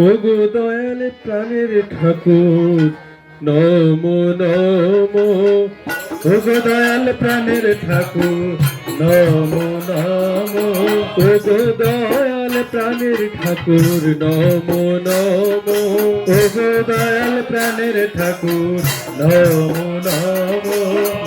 ওগো দয়াল প্রাণের ঠাকুর, নম নম। ওগো দয়াল প্রাণের ঠাকুর, নম নম। ওগো দয়াল প্রাণের ঠাকুর, নম নম। ওগো দয়াল প্রাণের ঠাকুর, নম নম।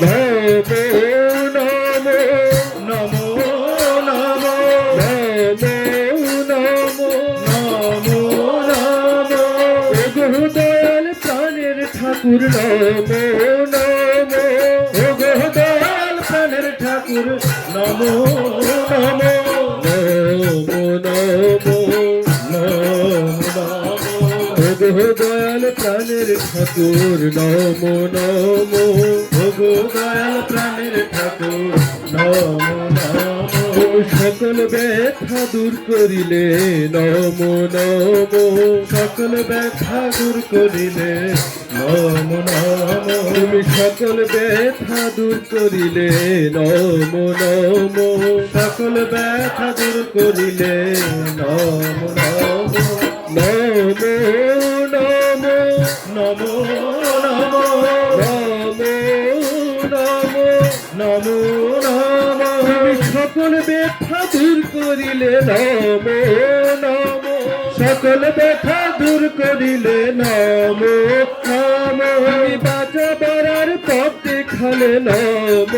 ঠাকুর নম নম। ওগো দয়াল প্রাণের ঠাকুর, নাম, নম। দয়াল প্রাণের ঠাকুর, নম নম। ওগো দয়াল সকল ব্যথা দূর করিলে নম নম সকল ব্যথা দূর করিলে নম নম তুমি সকল ব্যথা দূর করিলে নম নম সকল ব্যথা দূর করিলে নম নম নম নম নম নম নম নম নম সকল ব্যথা দূর করিলে নম নম। সকল ব্যথা দূর করিলে নম নম। বাঁচা বাড়ার পথ দেখালে নম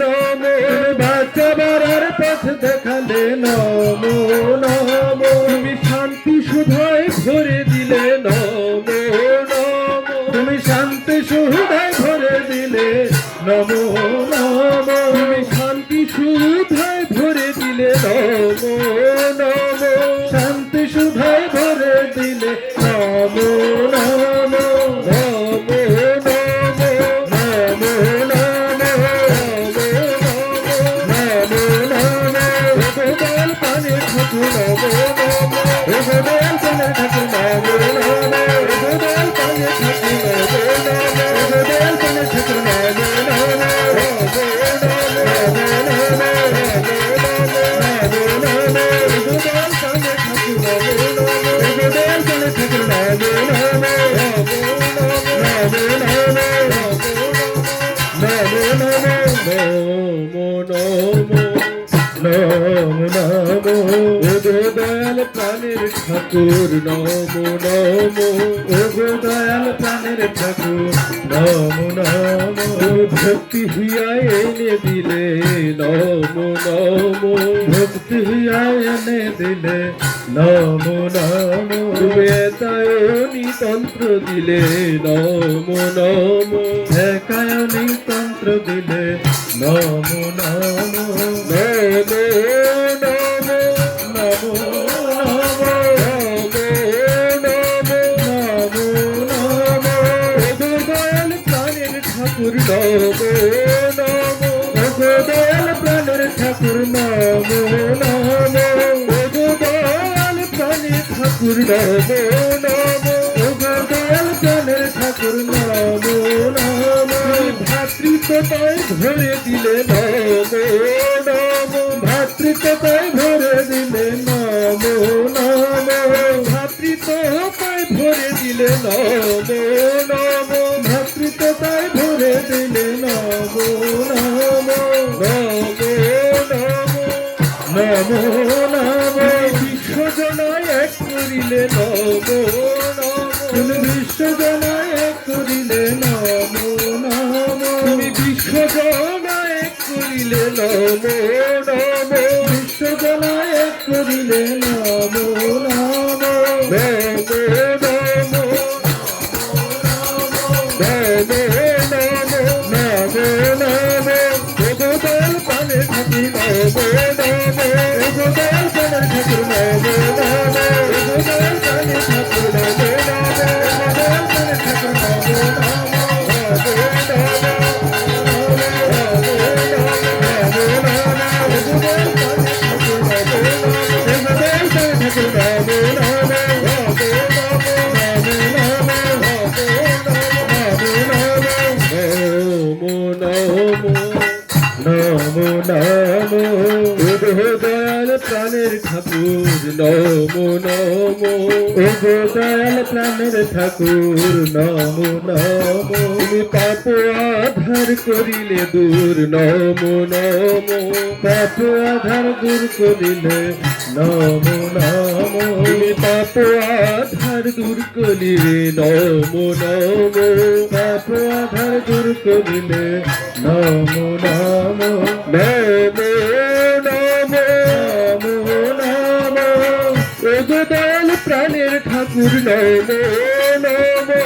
নম। বাঁচা বাড়ার পথ দেখালে নম নম। তুমি শান্তি সুধায় ভরে দিলে নম নম। তুমি শান্তি সুধায় ভরে দিলে নম। ওগো দয়াল প্রাণের ঠাকুর নম নম। ভক্তি হুইয়া এনে দিলে নম নম। ভক্তি হুইয়া এনে দিলে নম নম। বেতায়নি তন্ত্র দিলে নম নম। একায়নি তন্ত্র দিলে নম নম। নম ঠাকুর নম নম দয়াল ঠাকুর নম নম। ভাতৃত্বতায় ভরে দিলে নম নম। ভাতৃত্বতায় ভরে দিলে নম নম। ভাতৃত্বতায় ভরে দিলে নম নম। ভাতৃত্বতায় ভরে দিলে নম। নম নম। নম নম। করিলে নম তুমি বিশ্বজনায়ক করিলে নম নম। তুমি বিশ্বজনায়ক করিলে করিলে নম নম। দেব নম। দেব নব নব দেবদল no, no, no. নমো নমো। ও গো দয়াল প্রাণের ঠাকুর নমো নমো। তুমি পাপ আধার করিলে দূর নমো নমো। পাপ আধার দূর করিলে নমো নমো। তুমি পাপ আধার দূর করিলে নমো নমো। পাপ আধার দূর করিলে নমো নমো। ঠাকুর নমো নমো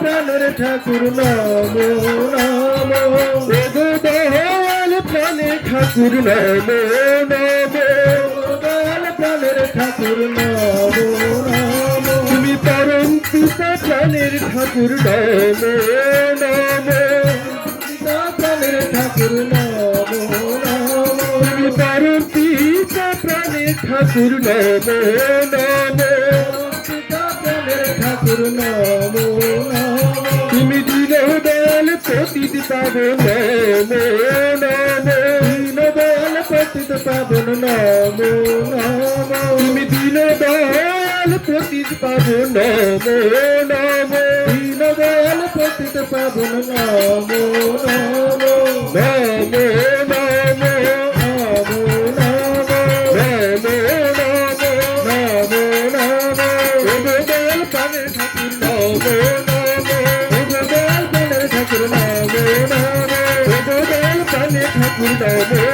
প্রাণের ঠাকুর নমো নমো ও গো দয়াল প্রাণের ঠাকুর নমো নমো দয়াল প্রাণের ঠাকুর নমো নমো তুমি পরম পিতা প্রাণের ঠাকুর নমো নমো পিতা ঠাকুর নমো নমো তুমি পরম প্রাণের ঠাকুর নমো নমো ঠাকুর নমো তুমি দিন দয়াল পতিত পাবন নমো দিন দয়াল পতিত পাবন নমো তুমি দিন দয়াল পতিত পাবন নমো নমো দিন দয়াল পতিত পাবন নমো নমো নমো Thank you.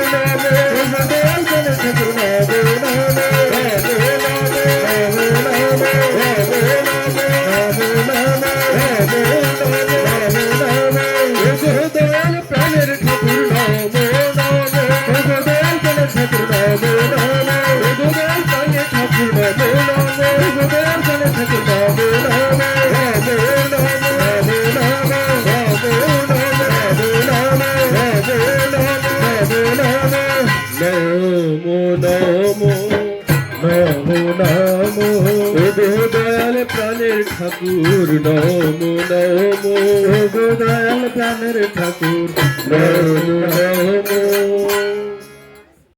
নমো নমো নমো। দয়াল প্রাণের ঠাকুর নমো নমো। দয়াল প্রাণের ঠাকুর নমো।